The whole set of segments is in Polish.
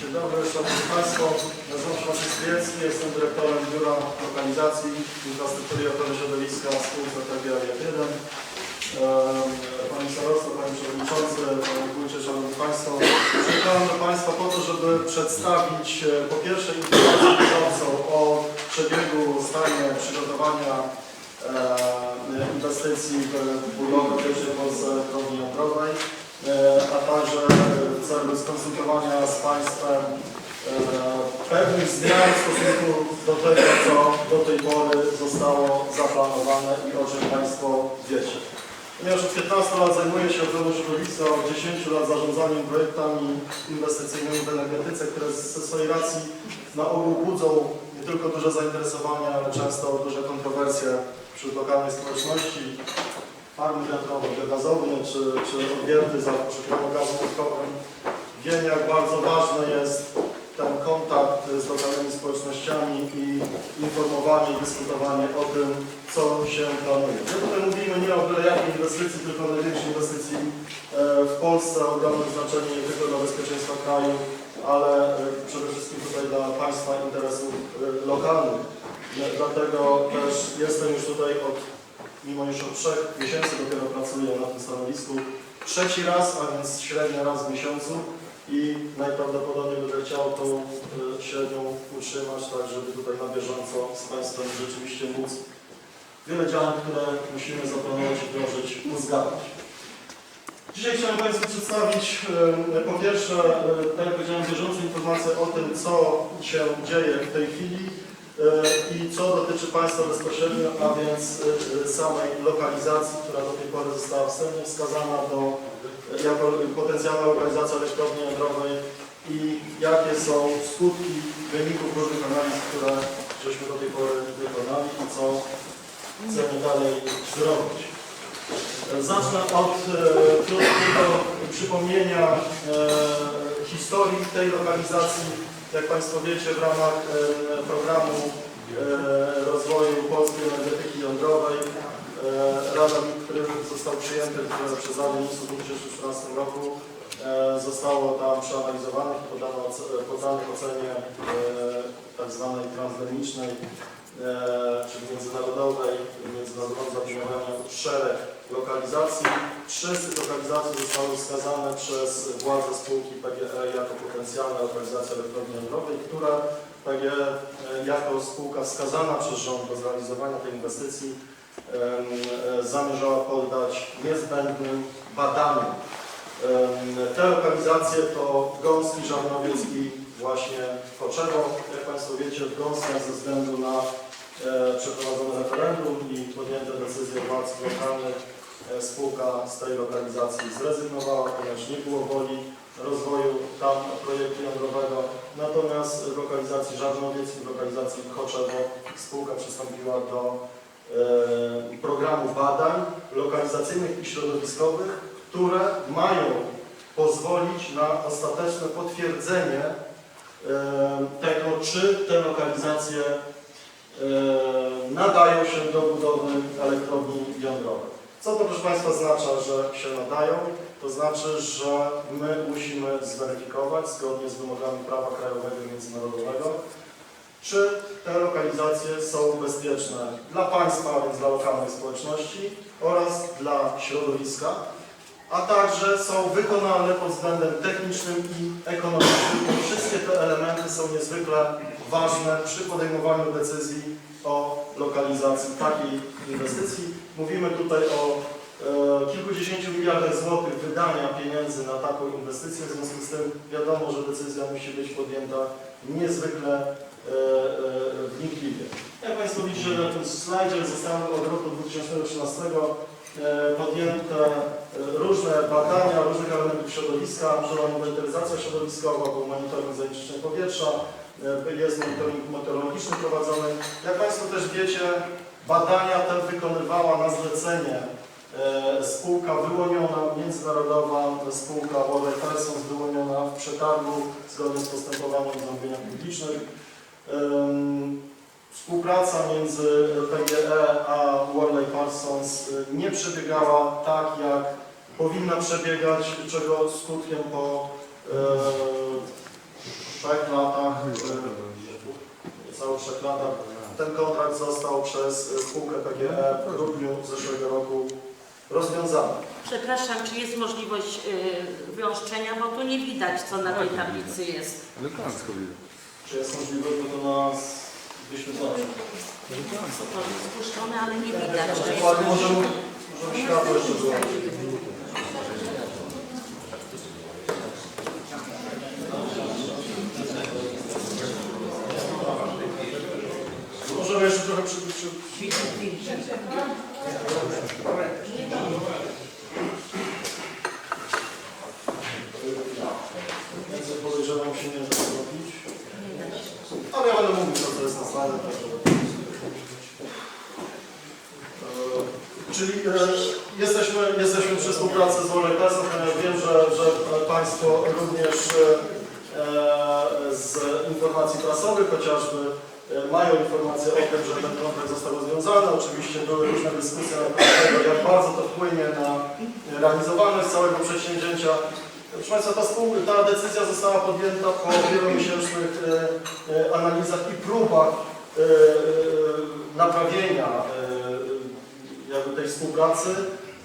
Dzień dobry, Szanowni Państwo. Nazywam się Maciej Stryjecki, jestem dyrektorem Biura Lokalizacji Infrastruktury Ochrony Środowiska spółki PGA 1. Panie Starosto, Panie Przewodniczący, Panie Wójcie, Szanowni Państwo. Przyjechałem do Państwa po to, żeby przedstawić e, po pierwsze informację bieżącą o przebiegu, stanie przygotowania e, inwestycji w budowę pierwszej w Polsce drogi jądrowej, e, a także w celu skonsultowania z Państwem e, pewnych zmian w stosunku do tego, co do tej pory zostało zaplanowane i o czym Państwo wiecie. Ponieważ od 15 lat zajmuję się ochroną środowiska, od 10 lat zarządzaniem projektami inwestycyjnymi w energetyce, które ze swojej racji na ogół budzą nie tylko duże zainteresowanie, ale często duże kontrowersje wśród lokalnej społeczności, farmy wiatrowe, biogazownie czy, czy odwierty za poszukiwanie gazu łupkowym. Wiem, jak bardzo ważny jest ten kontakt z lokalnymi społecznościami i informowanie i dyskutowanie o tym, co się planuje. My tutaj mówimy nie o byle jakiej inwestycji, tylko o największej inwestycji e, w Polsce, o ogromnym znaczeniu nie tylko dla bezpieczeństwa kraju, ale e, przede wszystkim tutaj dla państwa interesów e, lokalnych. E, Dlatego też jestem już tutaj od, mimo już od trzech miesięcy dopiero pracuję na tym stanowisku, trzeci raz, a więc średnio raz w miesiącu i najprawdopodobniej będę chciał tą e, średnią utrzymać, tak żeby tutaj na bieżąco z Państwem rzeczywiście móc wiele działań, które musimy zaplanować i wdrożyć, uzgadniać. Dzisiaj chciałem Państwu przedstawić e, po pierwsze, e, tak jak powiedziałem, bieżącą informację o tym, co się dzieje w tej chwili i co dotyczy Państwa bezpośrednio, a więc e, samej lokalizacji, która do tej pory została wstępnie wskazana do, jako potencjalna lokalizacja elektrowni jądrowej i jakie są skutki wyników różnych analiz, które żeśmy do tej pory wykonali i co chcemy dalej zrobić. Zacznę od e, krótkiego przypomnienia e, historii tej lokalizacji. Jak Państwo wiecie, w ramach programu rozwoju polskiej energetyki jądrowej Rada, który został przyjęty przez Radę Ministrów w 2014 roku, zostało tam przeanalizowane i podano, podane ocenie e, tak transgranicznej e, czyli międzynarodowej, międzynarodowego zaopiniowania szereg lokalizacji. Trzy z zostały wskazane przez władze spółki PGE jako potencjalna lokalizacja elektrowni jądrowej, która PGE e, jako spółka wskazana przez rząd do zrealizowania tej inwestycji e, zamierzała poddać niezbędnym badaniom. Te lokalizacje to Gąski, Żarnowiec właśnie Koczewo. Jak Państwo wiecie, w Gąskach ze względu na przeprowadzone referendum i podjęte decyzje władz lokalnych e, spółka z tej lokalizacji zrezygnowała, ponieważ nie było woli rozwoju tam projektu jądrowego. Natomiast w lokalizacji Żarnowiec i w lokalizacji Koczewo spółka przystąpiła do e, programu badań lokalizacyjnych i środowiskowych, które mają pozwolić na ostateczne potwierdzenie e, tego, czy te lokalizacje e, nadają się do budowy elektrowni jądrowej. Co to proszę Państwa oznacza, że się nadają? To znaczy, że my musimy zweryfikować zgodnie z wymogami prawa krajowego i międzynarodowego, czy te lokalizacje są bezpieczne dla państwa, a więc dla lokalnej społeczności oraz dla środowiska, a także są wykonalne pod względem technicznym i ekonomicznym. Wszystkie te elementy są niezwykle ważne przy podejmowaniu decyzji o lokalizacji takiej inwestycji. Mówimy tutaj o e, kilkudziesięciu miliardach złotych wydania pieniędzy na taką inwestycję, w związku z tym wiadomo, że decyzja musi być podjęta niezwykle e, e, wnikliwie. Jak Państwo widzicie na tym slajdzie zostały od roku 2013 e, podjęte różne badania różnych elementów środowiska, była inwentaryzacja środowiskowa, był monitoring zanieczyszczeń powietrza, jest monitoring meteorologiczny prowadzony. Jak Państwo też wiecie, badania te wykonywała na zlecenie e, spółka wyłoniona, międzynarodowa spółka Water Persons wyłoniona w przetargu zgodnie z postępowaniem zamówienia publicznych. Współpraca między PGE a Worley Parsons y, nie przebiegała tak, jak powinna przebiegać, czego skutkiem po e, trzech latach, e, niecałe trzech latach, ten kontrakt został przez spółkę PGE w grudniu zeszłego roku rozwiązany. Przepraszam, czy jest możliwość y, wyostrzenia, bo tu nie widać, co na tej tablicy jest. Elegancko widać. Czy jest możliwość, bo to nas wyświetlać? Co to jest spuszczone, ale nie widać. Czy jest Dokładnie, możemy, możemy światło jeszcze wyłączyć. Możemy jeszcze Więcej zrobić. Co to jest na Czyli e, jesteśmy, przy współpracy z ponieważ wiem, że, że Państwo również e, e, z informacji prasowych chociażby mają informację o tym, że ten kontrakt został rozwiązany. Oczywiście były różne dyskusje na temat tego, jak bardzo to wpłynie na realizowaność całego przedsięwzięcia. Proszę Państwa, ta, spół, ta decyzja została podjęta po wielomiesięcznych e, e, analizach i próbach e, e, naprawienia e, jakby tej współpracy,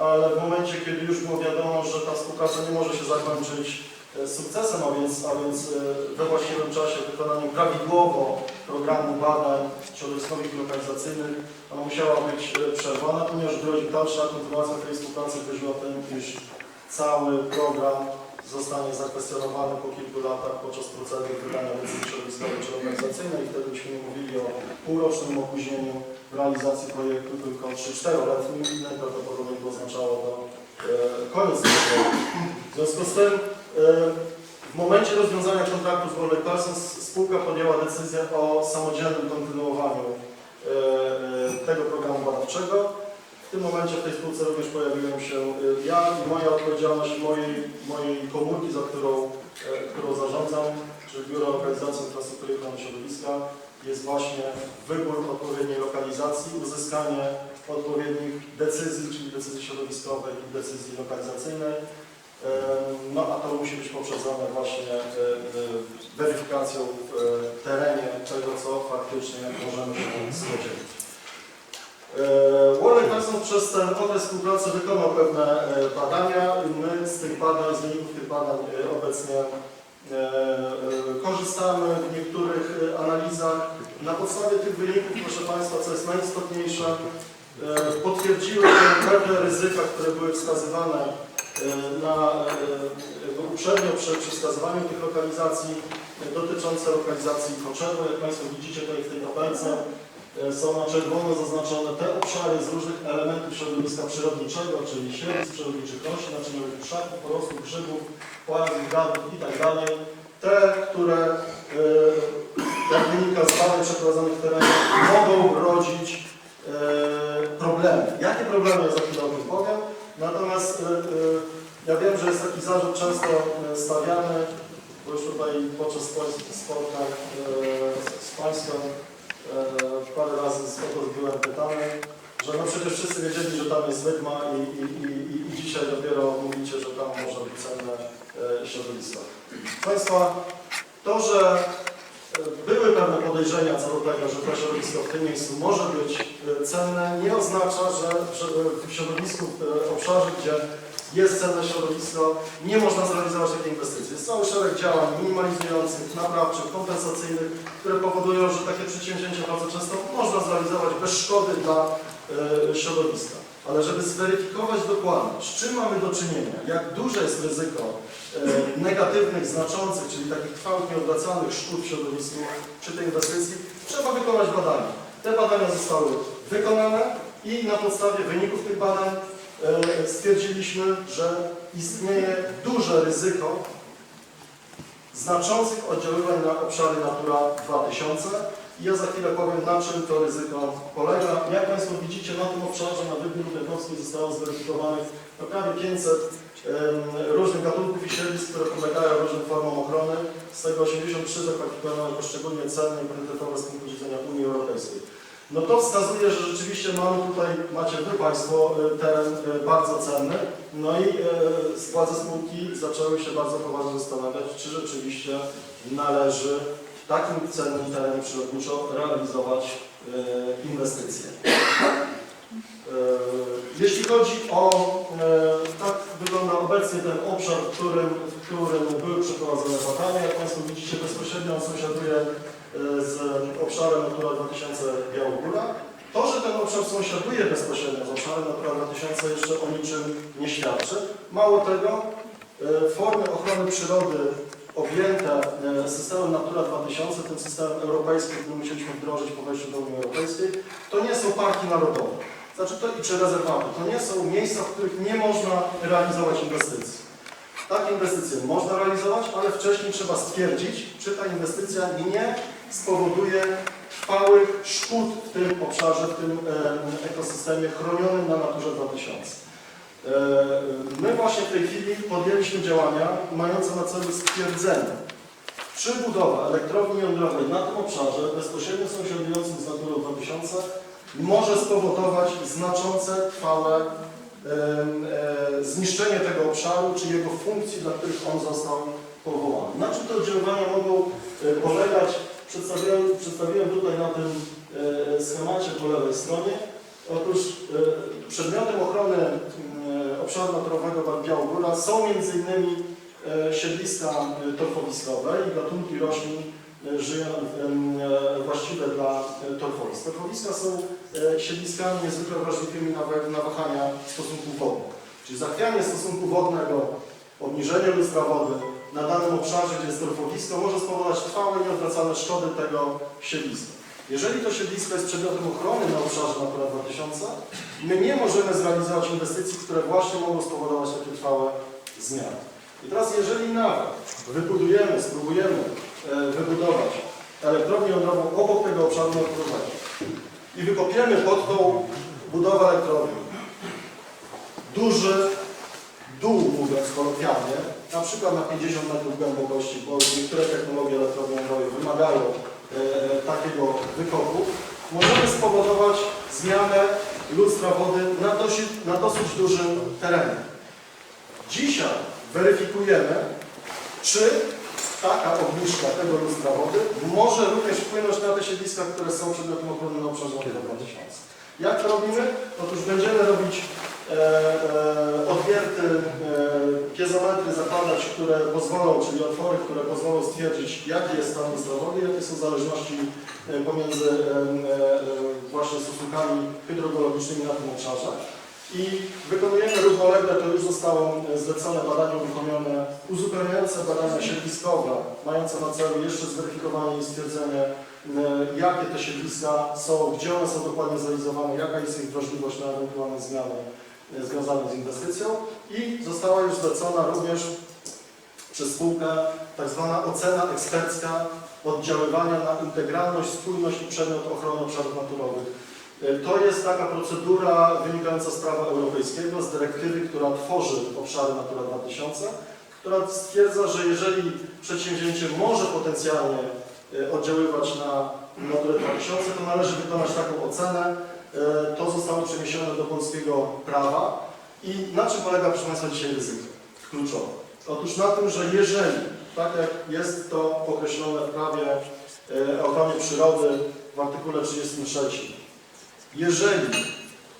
ale w momencie, kiedy już było wiadomo, że ta współpraca nie może się zakończyć e, sukcesem, a więc, a więc e, we właściwym czasie wykonaniem prawidłowo programu badań środowiskowych i lokalizacyjnych, ona musiała być e, przerwana, ponieważ grozi dalsza kontynuacja tej współpracy grozi o tym, iż cały program zostanie zakwestionowany po kilku latach podczas procedur wydania decyzji środowiskowej czy organizacyjnej. Wtedy byśmy nie mówili o półrocznym opóźnieniu w realizacji projektu, tylko 3-4-letnim i najprawdopodobniej to oznaczało to e, koniec tego. W związku z tym e, w momencie rozwiązania kontraktu z Warner Parsons spółka podjęła decyzję o samodzielnym kontynuowaniu e, e, tego programu badawczego. W tym momencie w tej spółce również pojawiłem się y, ja i moja odpowiedzialność mojej, mojej komórki, za którą, e, którą zarządzam, czyli Biuro Lokalizacji Infrastruktury Ochrony Środowiska, jest właśnie wybór odpowiedniej lokalizacji, uzyskanie odpowiednich decyzji, czyli decyzji środowiskowej i decyzji lokalizacyjnej. No a to musi być poprzedzone właśnie e, e, weryfikacją w e, terenie tego, co faktycznie możemy się spodziewać. Warner Parsons przez ten okres współpracy wykonał pewne badania. My z tych badań, z wyników tych badań obecnie korzystamy w niektórych analizach. Na podstawie tych wyników, proszę Państwa, co jest najistotniejsze, potwierdziły pewne ryzyka, które były wskazywane na, e, uprzednio przy, wskazywaniu tych lokalizacji e, dotyczące lokalizacji Koczewy. Jak Państwo widzicie tutaj w tej tabelce, E, są na czerwono zaznaczone te obszary z różnych elementów środowiska przyrodniczego, czyli środowisk przyrodniczych roślin, naczynowych krzaków, porostów, grzybów, płazów, gadów i tak dalej. Te, które, e, jak wynika z badań przeprowadzonych w terenie, mogą rodzić e, problemy. Jakie problemy za chwilę o tym powiem. Natomiast e, e, ja wiem, że jest taki zarzut często e, stawiany, bo już tutaj podczas spotkań e, z Państwem parę razy z tego byłem pytany, że no przecież wszyscy wiedzieli, że tam jest wydma i, i, i, i- dzisiaj dopiero mówicie, że tam może być cenne e, środowisko. Państwa, to, że były pewne podejrzenia co do tego, że to środowisko w tym miejscu może być cenne, nie oznacza, że, w środowisku, w obszarze, gdzie jest cenne środowisko, nie można zrealizować takiej inwestycji. Jest cały szereg działań minimalizujących, naprawczych, kompensacyjnych, które powodują, że takie przedsięwzięcia bardzo często można zrealizować bez szkody dla e, środowiska. Ale żeby zweryfikować dokładnie, z czym mamy do czynienia, jak duże jest ryzyko e, negatywnych, znaczących, czyli takich trwałych, nieodwracalnych szkód w środowisku przy tej inwestycji, trzeba wykonać badania. Te badania zostały wykonane i na podstawie wyników tych badań stwierdziliśmy, że istnieje duże ryzyko znaczących oddziaływań na obszary Natura 2000 i ja za chwilę powiem, na czym to ryzyko polega. Jak Państwo widzicie, na tym obszarze na Wybór Lubelkowskiej zostało zweryfikowanych no, prawie 500 em, różnych gatunków i środowisk, które podlegają różnym formom ochrony. Z tego 83 zakwalifikowane poszczególnie cenne i priorytetowe z punktu widzenia Unii Europejskiej. No to wskazuje, że rzeczywiście mamy tutaj, macie Wy Państwo e, teren e, bardzo cenny, no i e, władze spółki zaczęły się bardzo poważnie zastanawiać, czy rzeczywiście należy w takim cennym terenie przyrodniczo realizować inwestycje. Jeśli chodzi o, tak wygląda obecnie ten obszar, w którym, w którym były przeprowadzone badania. Jak Państwo widzicie, bezpośrednio on sąsiaduje z obszarem Natura 2000 Białogóra. To, że ten obszar sąsiaduje bezpośrednio z obszarem Natura 2000 jeszcze o niczym nie świadczy. Mało tego, e, formy ochrony przyrody objęte e, systemem Natura 2000, tym systemem europejskim, który musieliśmy wdrożyć po wejściu do Unii Europejskiej, to nie są parki narodowe. Znaczy to, czy rezerwaty. To nie są miejsca, w których nie można realizować inwestycji. Takie inwestycje można realizować, ale wcześniej trzeba stwierdzić, czy ta inwestycja nie spowoduje trwałych szkód w tym obszarze, w tym ekosystemie chronionym na Naturze 2000. E, My właśnie w tej chwili podjęliśmy działania mające na celu stwierdzenie, czy budowa elektrowni jądrowej na tym obszarze bezpośrednio sąsiadującym z Naturą 2000 może spowodować znaczące, trwałe e, zniszczenie tego obszaru, czy jego funkcji, dla których on został powołany. Na czym te oddziaływania mogą e, polegać? Przedstawiłem, przedstawiłem tutaj na tym e, schemacie po lewej stronie. Otóż e, przedmiotem ochrony e, obszaru naturowego Wad Białogóra są m.in. siedliska torfowiskowe i gatunki roślin żyją właściwe dla torfowisk. Torfowiska są siedliskami niezwykle wrażliwymi na wahania stosunków wodnych. Czyli zachwianie stosunku wodnego, obniżenie lustra wody na danym obszarze, gdzie jest torfowisko, może spowodować trwałe i nieodwracalne szkody tego siedliska. Jeżeli to siedlisko jest przedmiotem ochrony na obszarze Natura 2000, my nie możemy zrealizować inwestycji, które właśnie mogą spowodować takie trwałe zmiany. I teraz jeżeli nawet wybudujemy, spróbujemy e, wybudować elektrownię jądrową obok tego obszaru naturowego i wykopiemy pod tą budowę elektrowni duży dół, mówiąc kolokwialnie, na przykład na 50 metrów głębokości, bo niektóre technologie elektrowni jądrowej wymagają e, takiego wykopu, możemy spowodować zmianę lustra wody na dosyć, na dosyć dużym terenie. Dzisiaj weryfikujemy, czy taka obniżka tego lustra wody może również wpłynąć na te siedliska, które są przedmiotem ochrony na obszarze Natura 2000. Jak to robimy? Otóż będziemy robić odwierty, e, piezometry zakładać, które pozwolą, czyli otwory, które pozwolą stwierdzić, jaki jest stan wody, jakie są zależności e, pomiędzy e, e, właśnie stosunkami hydrogeologicznymi na tym obszarze. I wykonujemy równolegle, to już zostało e, zlecone badania uruchomione, uzupełniające badania siedliskowe, mające na celu jeszcze zweryfikowanie i stwierdzenie, e, jakie te siedliska są, gdzie one są dokładnie zrealizowane, jaka jest ich wrażliwość na ewentualne zmiany e, związane z inwestycją. I została już zlecona również przez spółkę tak zwana ocena ekspercka oddziaływania na integralność, spójność i przedmiot ochrony obszarów naturowych. E, To jest taka procedura wynikająca z prawa europejskiego, z dyrektywy, która tworzy obszary Natura 2000, która stwierdza, że jeżeli przedsięwzięcie może potencjalnie e, oddziaływać na Naturę 2000, to należy wykonać taką ocenę. E, To zostało przeniesione do polskiego prawa. I na czym polega, proszę Państwa, dzisiaj ryzyko kluczowe? Otóż na tym, że jeżeli, tak jak jest to określone w prawie e, ochrony przyrody w artykule 33, jeżeli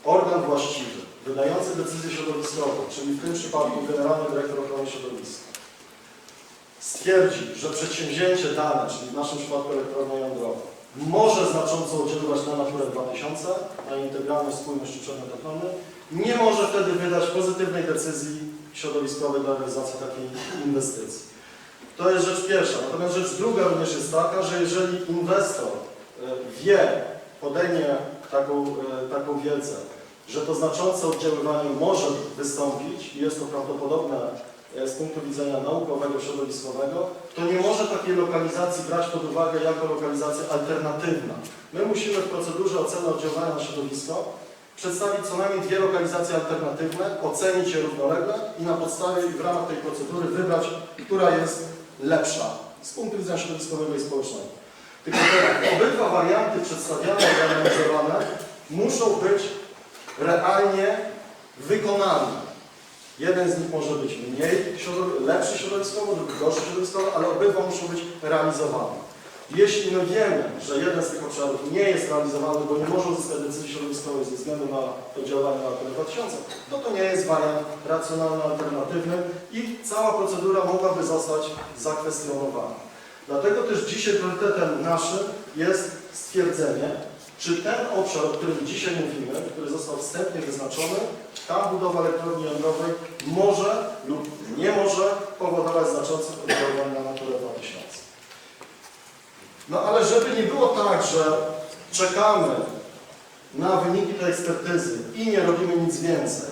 organ właściwy, wydający decyzję środowiskową, czyli w tym przypadku Generalny Dyrektor Ochrony Środowiska, stwierdzi, że przedsięwzięcie dane, czyli w naszym przypadku elektrownia jądrowa, może znacząco oddziaływać na Naturę 2000, na integralność, spójność czy przedmiot ochrony, nie może wtedy wydać pozytywnej decyzji środowiskowej dla realizacji takiej inwestycji. To jest rzecz pierwsza. Natomiast rzecz druga również jest taka, że jeżeli inwestor e, wie, podejmie taką, e, taką wiedzę, że to znaczące oddziaływanie może wystąpić i jest to prawdopodobne z punktu widzenia naukowego, środowiskowego, to nie może takiej lokalizacji brać pod uwagę jako lokalizacja alternatywna. My musimy w procedurze oceny oddziaływania na środowisko przedstawić co najmniej dwie lokalizacje alternatywne, ocenić je równolegle i na podstawie i w ramach tej procedury wybrać, która jest lepsza z punktu widzenia środowiskowego i społecznego. Tylko teraz obydwa warianty przedstawiane i analizowane muszą być realnie wykonane. Jeden z nich może być mniej lepszy środowiskowo, drugi gorszy środowiskowo, ale obydwa muszą być realizowane. Jeśli my wiemy, że jeden z tych obszarów nie jest realizowany, bo nie może uzyskać decyzji środowiskowej ze względu na oddziaływanie na Natura 2000, to to nie jest wariant racjonalny, alternatywny i cała procedura mogłaby zostać zakwestionowana. Dlatego też dzisiaj priorytetem naszym jest stwierdzenie, czy ten obszar, o którym dzisiaj mówimy, który został wstępnie wyznaczony, ta budowa elektrowni jądrowej może lub nie może powodować znaczących oddziaływań na Naturę 2000. No ale żeby nie było tak, że czekamy na wyniki tej ekspertyzy i nie robimy nic więcej,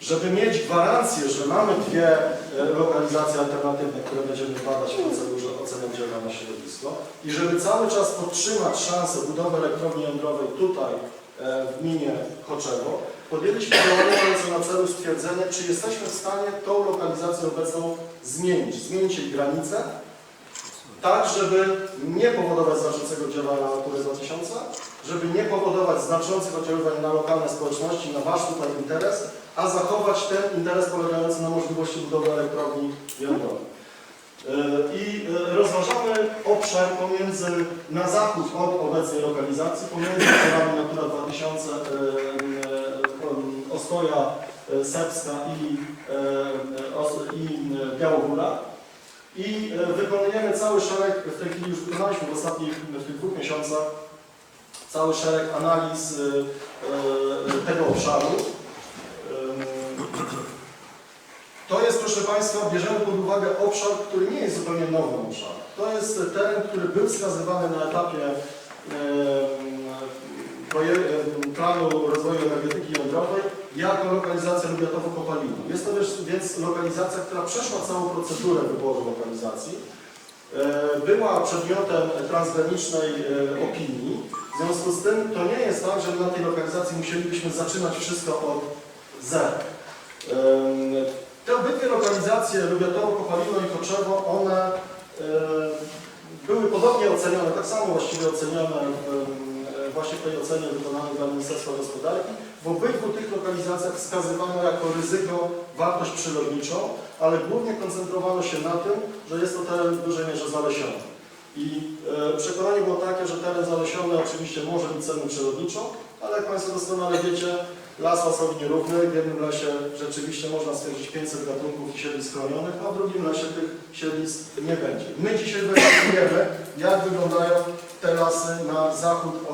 żeby mieć gwarancję, że mamy dwie e, lokalizacje alternatywne, które będziemy badać w procedurze oceny oddziaływania na środowisko i żeby cały czas podtrzymać szansę budowy elektrowni jądrowej tutaj e, w gminie Choczewo, podjęliśmy działania mające na celu stwierdzenie, czy jesteśmy w stanie tą lokalizację obecną zmienić, zmienić jej granice, tak, żeby nie powodować znaczącego działania na Naturę 2000, żeby nie powodować znaczących oddziaływań na lokalne społeczności, na Wasz tutaj interes, a zachować ten interes polegający na możliwości budowy elektrowni jądrowej. Yy, I yy, rozważamy obszar pomiędzy, na zachód od obecnej lokalizacji, pomiędzy obszarami Natura 2000, yy, yy, Ostoja, Sepska i, i Białogóra. I e, wykonujemy cały szereg, w tej chwili już wykonaliśmy w ostatnich, w tych dwóch miesiącach, cały szereg analiz e, e, tego obszaru. To jest, proszę Państwa, bierzemy pod uwagę obszar, który nie jest zupełnie nowym obszarem. To jest teren, który był wskazywany na etapie planu rozwoju energetyki jądrowej jako lokalizacja Lubiatowo-Kopalina. Jest to więc lokalizacja, która przeszła całą procedurę wyboru lokalizacji. E, Była przedmiotem transgranicznej e, opinii. W związku z tym to nie jest tak, że na tej lokalizacji musielibyśmy zaczynać wszystko od zera. Em, Te obydwie lokalizacje, Lubiatowo, Kopalino i Koczewo, one e, były podobnie ocenione, tak samo właściwie ocenione w, e, właśnie tej ocenie wykonanej dla Ministerstwa Gospodarki. W obydwu tych lokalizacjach wskazywano jako ryzyko wartość przyrodniczą, ale głównie koncentrowano się na tym, że jest to teren w dużej mierze zalesiony. I e, przekonanie było takie, że teren zalesiony oczywiście może mieć cenę przyrodniczą, ale jak Państwo doskonale wiecie, las lasowi nierówny, w jednym lesie rzeczywiście można stwierdzić 500 gatunków i siedlisk chronionych, a w drugim lesie tych siedlisk nie będzie. My dzisiaj weryfikujemy, jak wyglądają te lasy na zachód od